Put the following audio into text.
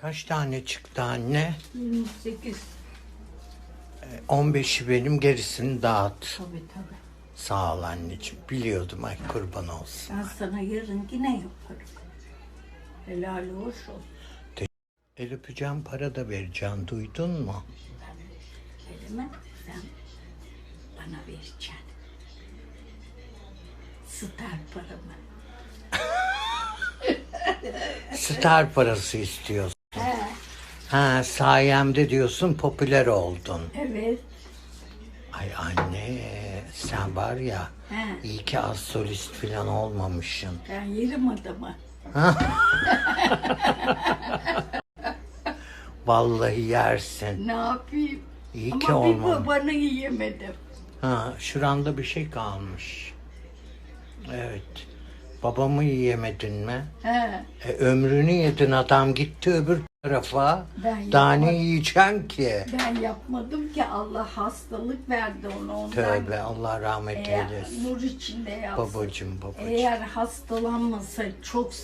Kaç tane çıktı anne? 28. 15'i benim gerisini dağıt. Tabii tabii. Sağ ol anneciğim. Biliyordum ay kurban olsun. Ben sana yarın yine yaparım. Helal hoş olsun. El öpeceğim para da vereceğim duydun mu? Elime sen bana vereceksin. Star paramı. Star parası istiyorsun. Ha sayemde diyorsun popüler oldun. evet. Ay anne sen var ya He, iyi ki az solist falan olmamışsın. ben yerim adamı. Vallahi yersin. Ne yapayım? İyi Ama ki bir olmamış. babanı yiyemedim. Ha şuranda bir şey kalmış. Evet. Babamı yiyemedin mi? He, E, ömrünü yedin adam gitti öbür tarafa. Ben Daha ne yapmadım. yiyeceksin ki? ben yapmadım ki Allah hastalık verdi ona ondan. Tövbe Allah rahmet Eğer eylesin. nur içinde yapsın. Babacım babacım. Eğer hastalanmasa çok sağ